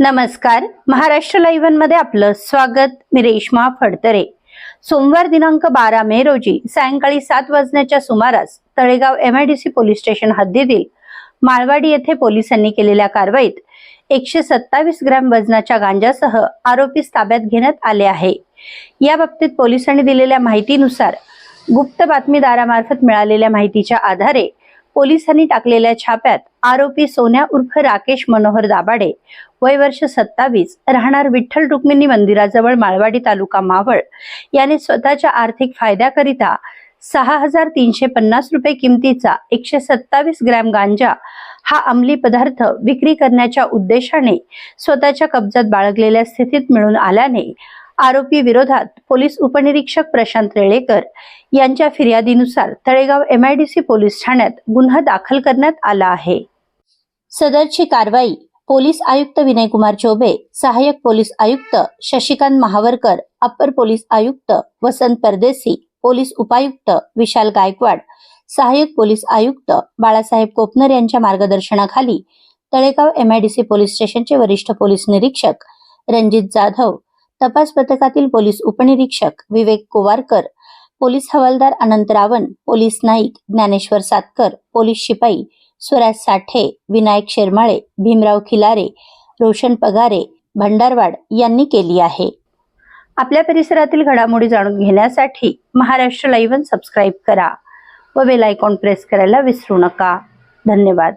नमस्कार. महाराष्ट्र लाईव्हमध्ये आपलं स्वागत. मी रेश्मा फडतरे. सोमवार दिनांक बारा मे रोजी सायंकाळी सात वाजण्याच्या सुमारास तळेगाव एमआयडीसी पोलीस स्टेशन हद्दीतील माळवाडी येथे पोलिसांनी केलेल्या कारवाईत एकशे सत्तावीस ग्रॅम वजनाच्या गांजासह आरोपी ताब्यात घेण्यात आले आहे. या बाबतीत पोलिसांनी दिलेल्या माहितीनुसार गुप्त बातमीदारामार्फत मिळालेल्या माहितीच्या आधारे पोलिसांनी टाकलेल्या छाप्यात आरोपी सोन्या उर्फ राकेश मनोहर दाबाडे वय वर्ष सत्तावीस राहणार विठ्ठल रुक्मिणी मंदिराजवळ माळवाडी तालुका मावळ. याने स्वतःच्या आर्थिक फायद्याकरिता सहा हजार तीनशे पन्नास रुपये किमतीचा एकशे सत्तावीस ग्रॅम गांजा हा अंमली पदार्थ विक्री करण्याच्या उद्देशाने स्वतःच्या कब्जात बाळगलेल्या स्थितीत मिळून आल्याने आरोपी विरोधात पोलीस उपनिरीक्षक प्रशांत रेळेकर यांच्या फिर्यादीनुसार तळेगाव एमआयडीसी पोलीस ठाण्यात गुन्हा दाखल करण्यात आला आहे. सदरची कारवाई पोलीस आयुक्त विनयकुमार चौबे सहाय्यक पोलीस आयुक्त शशिकांत महावरकर अप्पर पोलीस आयुक्त वसंत परदेसी पोलीस उपायुक्त विशाल गायकवाड सहाय्यक पोलीस आयुक्त बाळासाहेब कोपनर यांच्या मार्गदर्शनाखाली तळेगाव एमआयडीसी पोलीस स्टेशनचे वरिष्ठ पोलीस निरीक्षक रणजित जाधव तपास पथकातील पोलीस उपनिरीक्षक विवेक कोवारकर पोलीस हवालदार अनंत रावण पोलीस नाईक ज्ञानेश्वर सातकर पोलीस शिपाई स्वराज साठे विनायक शेरमाळे भीमराव खिलारे रोशन पगारे भंडारवाड यांनी केली आहे. आपल्या परिसरातील घडामोडी जाणून घेण्यासाठी महाराष्ट्र लाईव्ह सबस्क्राईब करा व बेल आयकॉन प्रेस करायला विसरू नका. धन्यवाद.